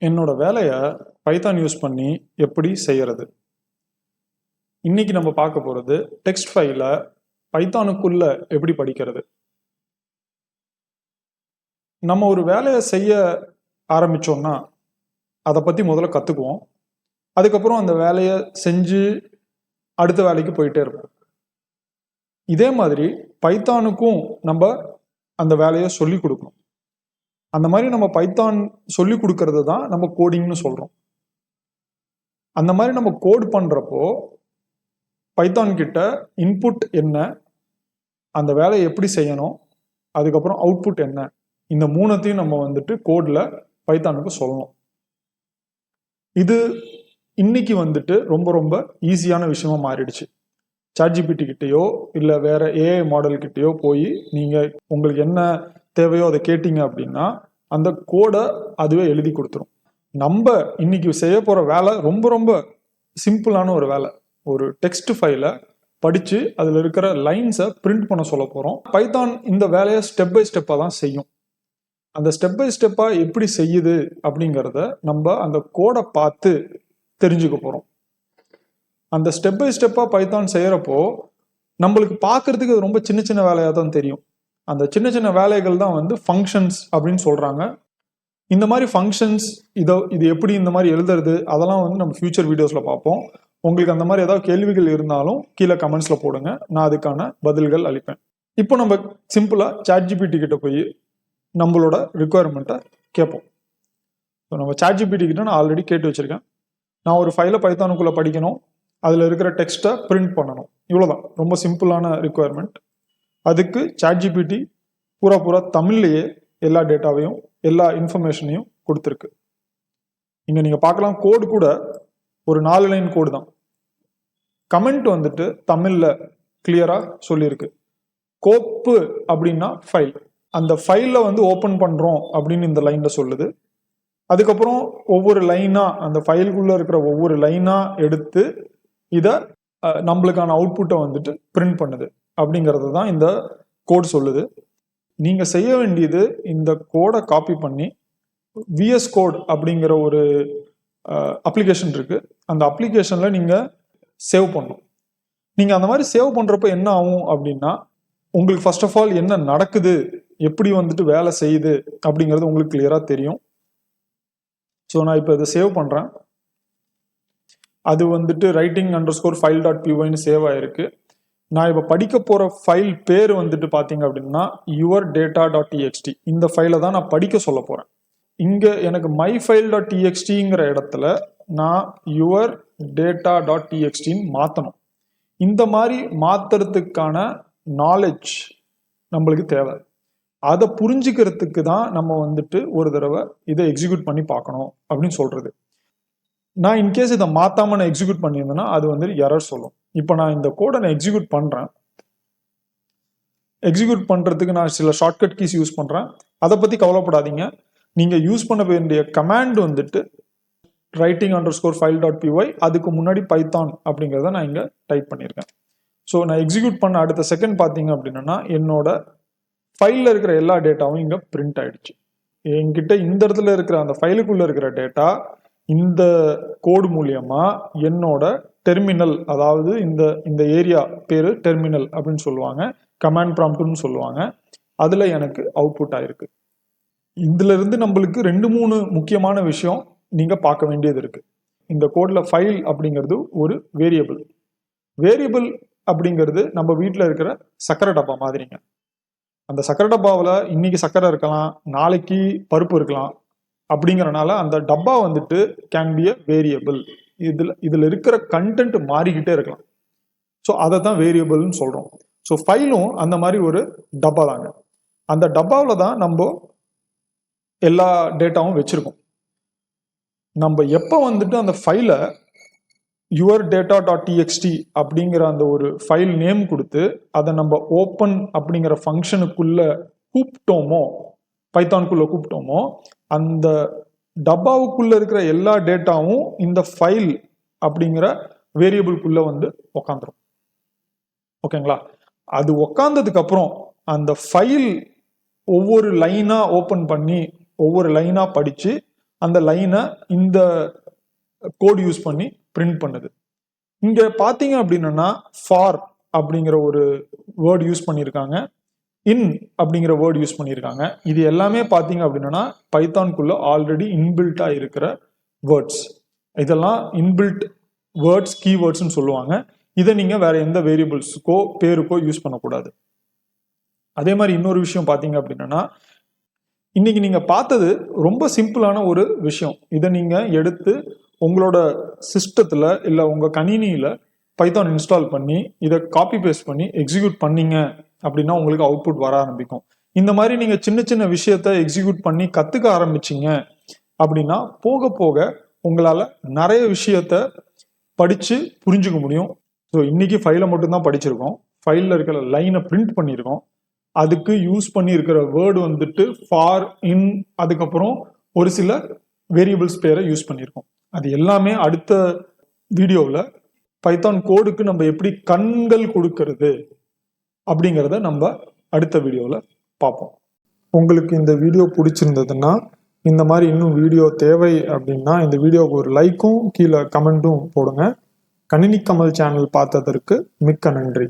என்னோட வேலையை Python use பண்ணி எப்படி செய்யறது? இன்னைக்கு நம்ம பார்க்க போகிறது டெக்ஸ்ட் ஃபைலை பைத்தானுக்குள்ள எப்படி படிக்கிறது? நம்ம ஒரு வேலையை செய்ய ஆரம்பிச்சோம்னா அதை பற்றி முதல்ல கற்றுக்குவோம் அதுக்கப்புறம் அந்த வேலையை செஞ்சு அடுத்த வேலைக்கு போயிட்டே இருப்போம். இதே மாதிரி பைத்தானுக்கும் நம்ம அந்த வேலையை சொல்லி கொடுக்கணும். அந்த மாதிரி நம்ம பைத்தான் சொல்லி கொடுக்கறது தான் நம்ம கோடிங்னு சொல்கிறோம் அந்த மாதிரி நம்ம கோட் பண்ணுறப்போ பைத்தான் கிட்ட இன்புட் என்ன அந்த வேலையை எப்படி செய்யணும் அதுக்கப்புறம் அவுட்புட் என்ன இந்த மூணத்தையும் நம்ம வந்துட்டு கோடில் பைத்தானுக்கு சொல்லணும். இது இன்னைக்கு வந்துட்டு ரொம்ப ரொம்ப ஈஸியான விஷயமா மாறிடுச்சு. சாட்ஜிபிடி கிட்டேயோ இல்லை வேற ஏஐ மாடல் கிட்டேயோ போய் நீங்கள் உங்களுக்கு என்ன தேவையோ அதை கேட்டீங்க அப்படின்னா அந்த கோடை அதுவே எழுதி கொடுத்துரும். நம்ம இன்னைக்கு செய்ய போகிற வேலை ரொம்ப ரொம்ப சிம்பிளான ஒரு வேலை. ஒரு டெக்ஸ்ட் ஃபைலை படித்து அதில் இருக்கிற லைன்ஸை பிரிண்ட் பண்ண சொல்ல போகிறோம் பைத்தான் இந்த வேலையை ஸ்டெப் பை ஸ்டெப்பாக தான் செய்யும். அந்த ஸ்டெப் பை ஸ்டெப்பாக எப்படி செய்யுது அப்படிங்கிறத நம்ம அந்த கோடை பார்த்து தெரிஞ்சுக்க போகிறோம் அந்த ஸ்டெப் பை ஸ்டெப்பாக பைத்தான் செய்கிறப்போ நம்மளுக்கு பார்க்கறதுக்கு அது ரொம்ப சின்ன சின்ன வேலையாக தான் தெரியும். அந்த சின்ன சின்ன வேலைகள் தான் வந்து ஃபங்க்ஷன்ஸ் அப்படின்னு சொல்கிறாங்க இந்த மாதிரி ஃபங்க்ஷன்ஸ் இதோ இது எப்படி இந்த மாதிரி எழுதுறது அதெல்லாம் வந்து நம்ம ஃபியூச்சர் வீடியோஸில் பார்ப்போம். உங்களுக்கு அந்த மாதிரி ஏதாவது கேள்விகள் இருந்தாலும் கீழே கமெண்ட்ஸில் போடுங்க. நான் அதுக்கான பதில்கள் அளிப்பேன். இப்போ நம்ம சிம்பிளாக சாட்ஜிபிடி கிட்ட போய் நம்மளோட ரிக்குவயர்மெண்ட்டை கேட்போம். ஸோ நம்ம சாட்ஜிபிடி கிட்ட நான் ஆல்ரெடி கேட்டு வச்சுருக்கேன். நான் ஒரு ஃபைலை பைத்தானுக்குள்ளே படிக்கணும். அதில் இருக்கிற டெக்ஸ்ட்டை பிரிண்ட் பண்ணணும். இவ்வளோதான் ரொம்ப சிம்பிளான ரிக்குவயர்மெண்ட் அதுக்கு சாட்ஜிபிடி பூரா பூரா தமிழ்லேயே எல்லா டேட்டாவையும் எல்லா இன்ஃபர்மேஷனையும் கொடுத்துருக்கு. இங்கே நீங்கள் பார்க்கலாம் கோடு கூட ஒரு நாலு லைன் கோடு தான். கமெண்ட் வந்துட்டு தமிழில் கிளியராக சொல்லியிருக்கு. கோப்பு அப்படின்னா ஃபைல் அந்த ஃபைலில் வந்து ஓப்பன் பண்ணுறோம் அப்படின்னு இந்த லைனில் சொல்லுது. அதுக்கப்புறம் ஒவ்வொரு லைனாக அந்த ஃபைலுக்குள்ளே இருக்கிற ஒவ்வொரு லைனாக எடுத்து இதை நம்மளுக்கான அவுட்புட்டை வந்துட்டு பிரிண்ட் பண்ணுது. அப்படிங்கிறது தான் இந்த கோட் சொல்லுது. நீங்கள் செய்ய வேண்டியது இந்த கோடை காப்பி பண்ணி விஎஸ் கோட் அப்படிங்கிற ஒரு அப்ளிகேஷன் இருக்கு. அந்த அப்ளிகேஷனில் நீங்கள் சேவ் பண்ணணும். நீங்கள் அந்த மாதிரி சேவ் பண்ணுறப்ப என்ன ஆகும் அப்படின்னா உங்களுக்கு ஃபர்ஸ்ட் ஆஃப் ஆல் என்ன நடக்குது எப்படி வந்துட்டு வேலை செய்யுது அப்படிங்கிறது உங்களுக்கு கிளியராக தெரியும். ஸோ நான் இப்போ இதை சேவ் பண்ணுறேன் அது வந்துட்டு writing underscore file dot பிஒய்னு சேவ் ஆயிருக்கு. நான் இப்போ படிக்க போகிற ஃபைல் பேர் வந்துட்டு பார்த்தீங்க அப்படின்னா யுவர் டேட்டா டாட் டிஎக்ஸ்டி இந்த ஃபைலை தான் நான் படிக்க சொல்ல போகிறேன் இங்கே எனக்கு மை ஃபைல் டாட் டிஎக்ஸ்டிங்கிற இடத்துல நான் யுவர் டேட்டா டாட் டிஎக்ஸ்டின்னு மாற்றணும் இந்த மாதிரி மாற்றுறதுக்கான நாலேஜ் நம்மளுக்கு தேவை. அதை புரிஞ்சுக்கிறதுக்கு தான் நம்ம வந்துட்டு ஒரு தடவை இதை எக்ஸிக்யூட் பண்ணி பார்க்கணும் அப்படின்னு சொல்கிறது நான் இன்கேஸ் இதை மாற்றாம நான் எக்ஸிக்யூட் பண்ணியிருந்தேன்னா அது வந்து எரர் சொல்லும். இப்போ நான் இந்த கோடை நான் எக்ஸிக்யூட் பண்ணுறேன் எக்ஸிக்யூட் பண்ணுறதுக்கு நான் சில ஷார்ட்கட் கீஸ் யூஸ் பண்ணுறேன் அதை பற்றி கவலைப்படாதீங்க. நீங்கள் யூஸ் பண்ண வேண்டிய கமாண்ட் வந்துட்டு writing underscore file dot P Y அதுக்கு முன்னாடி பைத்தான் அப்படிங்கிறத நான் இங்கே டைப் பண்ணியிருக்கேன். ஸோ நான் எக்ஸிக்யூட் பண்ண அடுத்த செகண்ட் பார்த்தீங்க அப்படின்னா என்னோட ஃபைலில் இருக்கிற எல்லா டேட்டாவும் இங்கே பிரிண்ட் ஆயிடுச்சு. என்கிட்ட இந்த இடத்துல இருக்கிற அந்த ஃபைலுக்குள்ளே இருக்கிற டேட்டா இந்த கோடு மூலியமா என்னோட டெர்மினல் அதாவது இந்த இந்த ஏரியா பேர் டெர்மினல் அப்படின்னு சொல்லுவாங்க. கமாண்ட் ப்ராம்ப்ட்னு சொல்லுவாங்க. அதில் எனக்கு அவுட்புட் ஆயிருக்கு. இதுல இருந்து நம்மளுக்கு ரெண்டு மூணு முக்கியமான விஷயம் நீங்க பார்க்க வேண்டியது இருக்கு. இந்த கோட்ல ஃபைல் அப்படிங்கிறது ஒரு வேரியபிள் வேரியபிள் அப்படிங்கிறது நம்ம வீட்டில் இருக்கிற சக்கரை டப்பா மாதிரிங்க. அந்த சக்கரை டப்பாவில் இன்னைக்கு சக்கரை இருக்கலாம் நாளைக்கு பருப்பு இருக்கலாம். அப்படிங்கறனால அந்த டப்பா வந்துட்டு கேன் பி அ வேரியபிள் இதில் இதில் இருக்கிற கண்டென்ட் மாறிக்கிட்டே இருக்கலாம். ஸோ அதை தான் வேரியபிள்னு சொல்கிறோம் ஸோ ஃபைலும் அந்த மாதிரி ஒரு டப்பா தாங்க. அந்த டப்பாவில் தான் நம்ம எல்லா டேட்டாவும் வச்சுருக்கோம். நம்ம எப்போ வந்துட்டு அந்த ஃபைலை யுவர் டேட்டா டாட் டிஎக்ஸ்டி அப்படிங்கிற அந்த ஒரு ஃபைல் நேம் கொடுத்து அதை நம்ம ஓப்பன் அப்படிங்கிற ஃபங்க்ஷனுக்குள்ள கூப்பிட்டோமோ பைத்தான்குள்ளே கூப்பிட்டோமோ அந்த டப்பாவுக்குள்ள இருக்கிற எல்லா டேட்டாவும் இந்த ஃபைல் அப்படிங்கிற வேரியபிள்குள்ள வந்து உக்காந்துரும். ஓகேங்களா? அது உக்காந்ததுக்கு அப்புறம் அந்த ஃபைல் ஒவ்வொரு லைனா ஓப்பன் பண்ணி ஒவ்வொரு லைனா படிச்சு அந்த லைனை இந்த கோட் யூஸ் பண்ணி பிரிண்ட் பண்ணுது. இங்க பாத்தீங்க அப்படின்னா ஃபார் அப்படிங்கிற ஒரு வேர்ட் யூஸ் பண்ணியிருக்காங்க. இன் அப்படிங்கிற வேர்ட் யூஸ் பண்ணியிருக்காங்க. இது எல்லாமே பார்த்தீங்க அப்படின்னா பைத்தான்குள்ள ஆல்ரெடி இன்பில்ட்டாக இருக்கிற வேர்ட்ஸ் இதெல்லாம் இன்பில்ட் வேர்ட்ஸ் கீவேர்ட்ஸ்னு சொல்லுவாங்க. இதை நீங்க வேற எந்த வேரியபிள்ஸுக்கோ பேருக்கோ யூஸ் பண்ணக்கூடாது. அதே மாதிரி இன்னொரு விஷயம் பார்த்தீங்க அப்படின்னா இன்னைக்கு நீங்க பார்த்தது ரொம்ப சிம்பிளான ஒரு விஷயம். இதை நீங்க எடுத்து உங்களோட சிஸ்டத்துல இல்லை உங்க கணினியில பைத்தான் இன்ஸ்டால் பண்ணி இதை காப்பி பேஸ்ட் பண்ணி எக்ஸிக்யூட் பண்ணீங்க அப்படின்னா உங்களுக்கு அவுட்புட் வர ஆரம்பிக்கும். இந்த மாதிரி நீங்க சின்ன சின்ன விஷயத்த எக்ஸிக்யூட் பண்ணி கத்துக்க ஆரம்பிச்சிங்க அப்படின்னா போக போக உங்களால நிறைய விஷயத்த படிச்சு புரிஞ்சுக்க முடியும். ஸோ இன்னைக்கு ஃபைலை மட்டும்தான் படிச்சிருக்கோம். ஃபைலில் இருக்கிற லைனை பிரிண்ட் பண்ணியிருக்கோம் அதுக்கு யூஸ் பண்ணியிருக்கிற வேர்டு வந்துட்டு ஃபார் இன் அதுக்கப்புறம் ஒரு சில வேரியபிள்ஸ் பேரை யூஸ் பண்ணியிருக்கோம் அது எல்லாமே அடுத்த வீடியோவில் பைத்தான் கோடுக்கு நம்ம எப்படி கண்கள் கொடுக்கறது அப்படிங்கிறத நம்ம அடுத்த வீடியோவில் பார்ப்போம். உங்களுக்கு இந்த வீடியோ பிடிச்சிருந்ததுன்னா இந்த மாதிரி இன்னும் வீடியோ தேவை அப்படின்னா இந்த வீடியோவுக்கு ஒரு லைக்கும் கீழே கமெண்ட்டும் போடுங்க. கணினி கமல் சேனல் பார்த்ததற்கு மிக்க நன்றி.